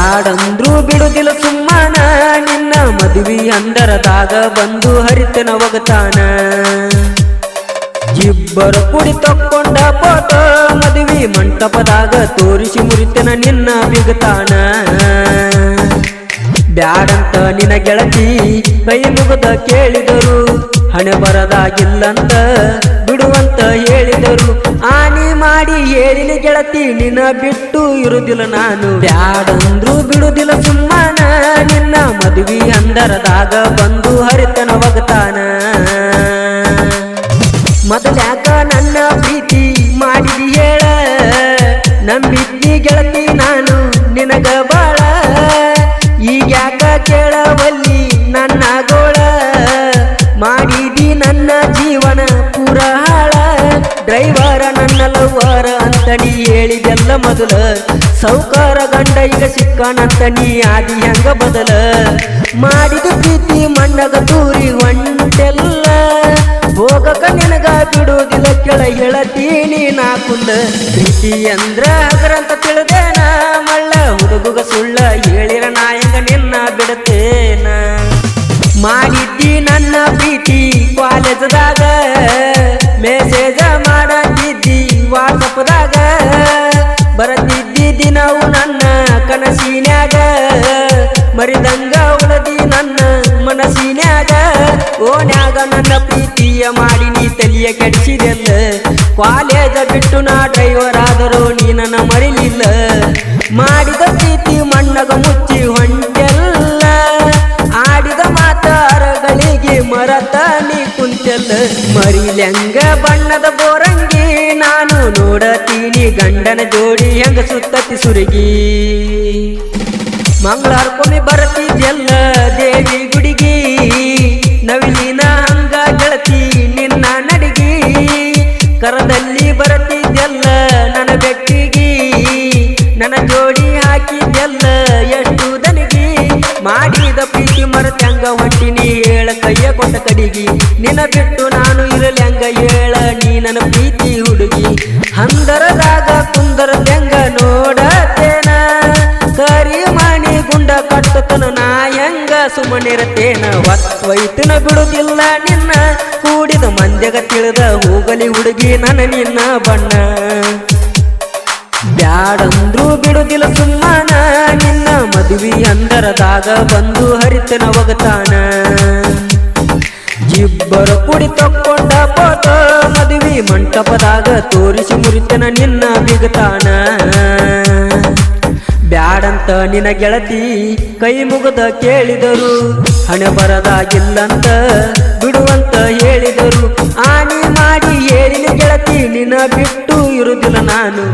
ಬ್ಯಾಡಂದ್ರು ಬಿಡುದಿಲ್ಲ ಸುಮ್ಮನ. ನಿನ್ನ ಮದುವೆ ಅಂದರದಾಗ ಬಂದು ಹರಿತನ ಒಗತಾನ. ಇಬ್ಬರು ಕುಡಿ ತಕ್ಕೊಂಡ ಫೋಟೋ ಮದುವೆ ಮಂಟಪದಾಗ ತೋರಿಸಿ ಮುರಿತನ ನಿನ್ನ ಬಿಗತಾನ. ಬ್ಯಾಡಂತ ನಿನ ಗೆಳತಿ ಕೈ ಮುಗದ ಕೇಳಿದರು. ಹಣೆ ಬರದಾಗಿಲ್ಲಂತ ಬಿಡುವಂತ ಹೇಳಿದರು. ಆನಿ ಮಾಡಿ ಹೇಳಿನ ಗೆಳತಿ, ನಿನ್ನ ಬಿಟ್ಟು ಇರುದಿಲ್ಲ ನಾನು. ಬ್ಯಾಡಂದ್ರು ಮದುವೆ ದಾಗ ಬಂದು ಹರಿತನ ಒಗತಾನ. ಮೊದಲ್ಯಾಕ ನನ್ನ ಪ್ರೀತಿ ಮಾಡಿದಿ ಹೇಳ ನಂಬಿದ್ದಿ ಗೆಳತಿ ನಾನು ನಿನಗ ಬಾಳ. ಈಗ್ಯಾಕ ಕೇಳವಲ್ಲಿ ನನ್ನ ಗೋಳ, ಮಾಡಿದಿ ನನ್ನ ಜೀವನ ಪೂರ ಹಾಳ. ಡ್ರೈವರ ನನ್ನ ಲವ್ವಾರ ಅಂತಣಿ ಹೇಳಿದೆಲ್ಲ ಮೊದಲ, ಸೌಕಾರ ಗಂಡ ಈಗ ಸಿಕ್ಕಾನಂತ ನೀ ಆದಿ ಹೆಂಗ ಬದಲ. ಮಾಡಿದ ಪ್ರೀತಿ, ಮಣ್ಣಗ ತೂರಿ ಒಂಟೆಲ್ಲ ಹೋಗಕ ನಿನಗ ಬಿಡುವುದಿಲ್ಲ ಕೆಳ ಹೇಳತೀನಿ ನಾ ಕುಂದ. ಪ್ರೀತಿ ಅಂದ್ರ ಅದರಂತ ತಿಳಿದೇನ, ಮಳ್ಳ ಹುಡುಗುಗ ಸುಳ್ಳ ಹೇಳಿರ ನಾಯಂಗ ನಿನ್ನ ಬಿಡತೇನ. ಮಾಡಿದ್ದಿ ನನ್ನ ಪ್ರೀತಿ ಕಾಲೇಜದಾಗ ಮೆಸೇಜ ಮಾಡತ್ತಿದ್ದಿ ವಾಟ್ಸಪ್ದಾಗ ಬರತಿದ್ದಿ ದಿನವು ನನ್ನ ಕನಸಿನ್ಯಾಗ, ಮರಿದಂಗ ಮನಸ್ಸಿನ್ಯಾಗ ಓನ್ಯಾಗ ನನ್ನ ಪ್ರೀತಿಯ ಮಾಡಿ ನೀ ತಲಿಯ ಕೆಡಿಸಿದೆಲ್ಲ. ಕಾಲೇಜ ಬಿಟ್ಟು ನಾ ಡ್ರೈವರ್ ಆದರೂ ನೀ ನನ್ನ ಮರಿಲಿಲ್ಲ. ಮಾಡಿದ ಪ್ರೀತಿ ಮಣ್ಣಗ ಮುಚ್ಚಿ ಹೊಂಟೆಲ್ಲ. ಆಡಿದ ಮಾತಾರಗಳಿಗೆ ಮರತ ನೀ ಕುಂತೆಲ್ಲ. ಮರಿಲೆಂಗ ಬಣ್ಣದ ಬೋರಂಗಿ ನಾನು ನೋಡತೀನಿ, ಗಂಡನ ಜೋಡಿ ಹೆಂಗ ಸುತ್ತತಿ ಸುರಗಿ. ಮಂಗಳಾರ್ಕೊಮ್ಮೆ ಬರತಿದ್ಯಲ್ಲ ದೇವಿ ಜೋಡಿ ಹಾಕಿದ್ಯಲ್ಲ ಎಷ್ಟು ದನಗಿ ಮಾಡಿದ ಪ್ರೀತಿ ಮರತ್ಯಂಗ ಹೊಂಟಿನಿ ಹೇಳ, ಕೈಯ ಕೊಟ್ಟ ಕಡಿಗಿ. ನಿನ್ನ ಬಿಟ್ಟು ನಾನು ಇರಲಿ ಹಂಗ ಹೇಳ, ನೀ ನನ್ನ ಪ್ರೀತಿ ಹುಡುಗಿ. ಅಂದರದಾಗ ಕುಂದರ ತೆಂಗ ನೋಡತೇನ ಕರಿ ಮಾಣಿ ಗುಂಡ ಕಟ್ಟತನ ನಾ ಹೆಂಗ ಸುಮ್ಮನಿರತೇನ ಒತ್ತೈತನ ಬಿಡುದಿಲ್ಲ ನಿನ್ನ. ಕೂಡಿದ ಮಂದ್ಯಗ ತಿಳಿದ ಹೋಗಲಿ ಹುಡುಗಿ, ನನ್ನ ನಿನ್ನ ಬಣ್ಣ. ಬ್ಯಾಡಂದ್ರು ಬಿಡುದಿಲ್ಲ ಸುಮ್ಮನ ನಿನ್ನ ಮದುವೆ ಅಂದರದಾಗ ಬಂದು ಹರಿತನ ಒಗತಾನ. ಇಬ್ಬರು ಕುಡಿ ತಕ್ಕೊಂಡ ಪೋತ ಮದುವೆ ಮಂಟಪದಾಗ ತೋರಿಸಿ ಮುರಿತನ ನಿನ್ನ ಬಿಗತಾನ. ಬ್ಯಾಡಂತ ನಿನ ಗೆಳತಿ ಕೈ ಮುಗದ ಕೇಳಿದರು. ಹಣೆ ಬರದಾಗಿಲ್ಲಂತ ಬಿಡುವಂತ ಹೇಳಿದರು. ಆನೆ ಮಾಡಿ ಹೇಳಿನ ಗೆಳತಿ ನಿನ್ನ ಬಿಟ್ಟು ಇರುದಿಲ್ಲ ನಾನು.